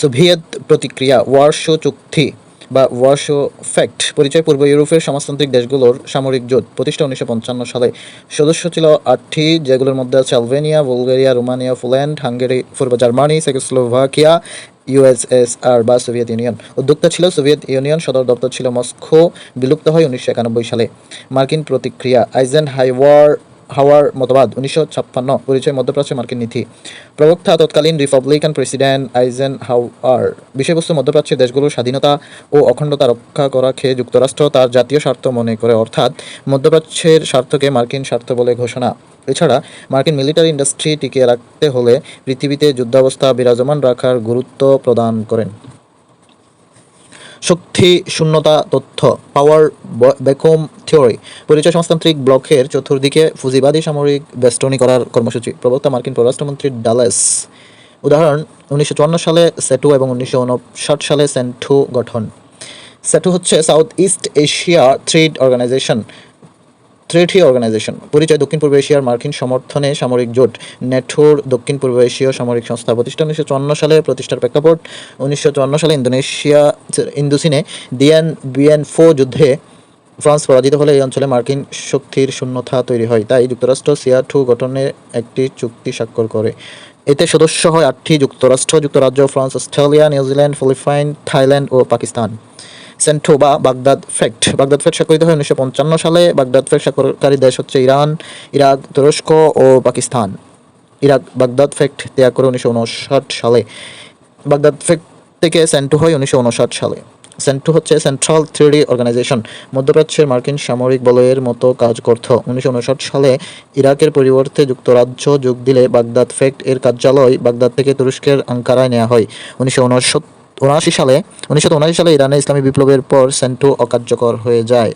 Soviet প্রতিক্রিয়া, ওয়ারশো চুক্তি বা ওয়ারশো ফ্যাক্ট পরিচয় পূর্ব ইউরোপের সমাজতান্ত্রিক দেশগুলোর সামরিক জোট প্রতিষ্ঠা উনিশশো পঞ্চান্ন সালে। সদস্য ছিল আটটি, যেগুলোর মধ্যে আছে Albania, Bulgaria, Romania, Poland, Hungary, পূর্ব জার্মানি, চেকোস্লোভাকিয়া ইউএসএসআর বা সোভিয়েত ইউনিয়ন। উদ্যোক্তা ছিল সোভিয়েত ইউনিয়ন সদর দপ্তর ছিল মস্কো, বিলুপ্ত হয় উনিশশো একানব্বই সালে। মার্কিন প্রতিক্রিয়া আইজেন হাইওয়ার হাওয়ার মতবাদ, উনিশশো ছাপ্পান্ন পরিচয় মধ্যপ্রাচ্যের মার্কিন নীতি। প্রবক্তা তৎকালীন রিপাবলিকান প্রেসিডেন্ট আইজেন হাওয়ার বিষয়বস্তু মধ্যপ্রাচ্যের দেশগুলোর স্বাধীনতা ও অখণ্ডতা রক্ষা করা খেয়ে যুক্তরাষ্ট্র তার জাতীয় স্বার্থ মনে করে, অর্থাৎ মধ্যপ্রাচ্যের স্বার্থকে মার্কিন স্বার্থ বলে ঘোষণা। এছাড়া, মার্কিন মিলিটারি ইন্ডাস্ট্রি টিকিয়ে রাখতে হলে পৃথিবীতে যুদ্ধাবস্থা বিরাজমান রাখার গুরুত্ব প্রদান করেন। শক্তি, শূন্যতা, তথ্য পাওয়ার ব্যাকম থিওরি পরিচয় সমাজতান্ত্রিক ব্লকের চতুর্দিকে ফুজিবাদী সামরিক বেষ্টনী করার কর্মসূচি। প্রবক্তা মার্কিন পররাষ্ট্রমন্ত্রী ডালাস। উদাহরণ, উনিশশো চুয়ান্ন সালে সেটু এবং উনিশশো উনষাট সালে সেন্টু গঠন। সেটু হচ্ছে South East Asia trade organization. Trade organization, পরিচয় দক্ষিণ পূর্ব এশিয়ার মার্কিন সমর্থনে সামরিক জোট নেটোর দক্ষিণ পূর্ব এশীয় সামরিক সংস্থা প্রতিষ্ঠা উনিশশো চুয়ান্ন সালে প্রতিষ্ঠার প্রেক্ষাপট, উনিশশো চুয়ান্ন সালে ইন্দোনেশিয়া ইন্দোসিনে ডিয়ান বিএনফো যুদ্ধে ফ্রান্স পরাজিত হলে এই অঞ্চলে মার্কিন শক্তির শূন্যতা তৈরি হয়। তাই যুক্তরাষ্ট্র সিয়া সিয়াটু গঠনের একটি চুক্তি স্বাক্ষর করে। এতে সদস্য হয় আটটি যুক্তরাষ্ট্র, যুক্তরাজ্য, France, Australia, New Zealand, Philippines, Thailand ও পাকিস্তান। সেন্টো বা বাগদাদ ফ্যাক্ট বাগদাদ ফ্যাক্ট স্বাক্ষরিত হয় উনিশশো পঞ্চান্ন সালে বাগদাদ ফ্যাক্ট স্বাক্ষরকারী দেশ হচ্ছে ইরান ইরাক তুরস্ক ও পাকিস্তান ইরাক বাগদাদ ফ্যাক্ট ত্যাগ করে উনিশশো উনষাট সালে বাগদাদ ফ্যাক্ট থেকে সেন্টো হয় উনিশশো উনষাট সালে সেন্টু হচ্ছে সেন্ট্রাল থ্রিডি অর্গানাইজেশন মধ্যপ্রাচ্যের মার্কিন সামরিক বলয়ের মতো কাজ করত উনিশশো উনষাট সালে ইরাকের পরিবর্তে যুক্তরাজ্য যোগ দিলে বাগদাদ ফ্যাক্ট এর কার্যালয় বাগদাদ থেকে তুরস্কের আঙ্কারায় নেওয়া হয় উনিশশো উনআশি সালে উনিশশো উনআশি সালে ইরানে ইসলামী বিপ্লবের পর সেন্টু অকার্যকর হয়ে যায়।